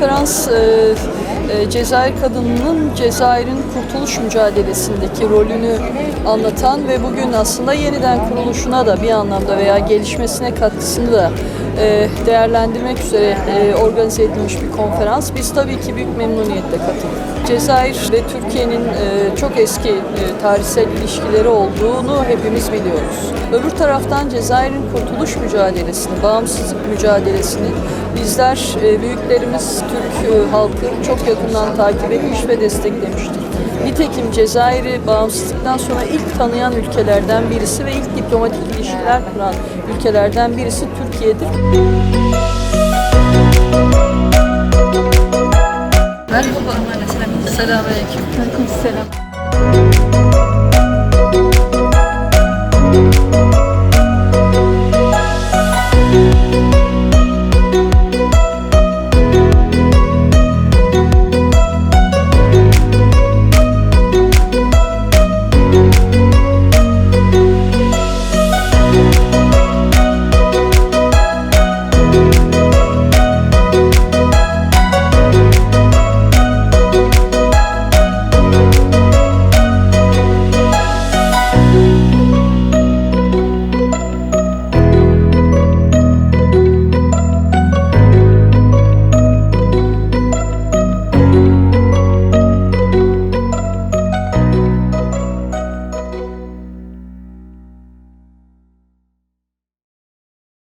référence euh, Cezayir kadınının Cezayir'in kurtuluş mücadelesindeki rolünü anlatan ve bugün aslında yeniden kuruluşuna da bir anlamda veya gelişmesine katkısını da e, değerlendirmek üzere e, organize edilmiş bir konferans. Biz tabii ki büyük memnuniyetle katıldık. Cezayir ve Türkiye'nin e, çok eski e, tarihsel ilişkileri olduğunu hepimiz biliyoruz. Öbür taraftan Cezayir'in kurtuluş mücadelesini, bağımsızlık mücadelesini bizler e, büyüklerimiz Türk e, halkı çok yakından takip etmiş ve desteklemiştir. Nitekim Cezayir'i bağımsızlıktan sonra ilk tanıyan ülkelerden birisi ve ilk diplomatik ilişkiler kuran ülkelerden birisi Türkiye'dir. Merhaba. Selamünaleyküm. Aleykümselam.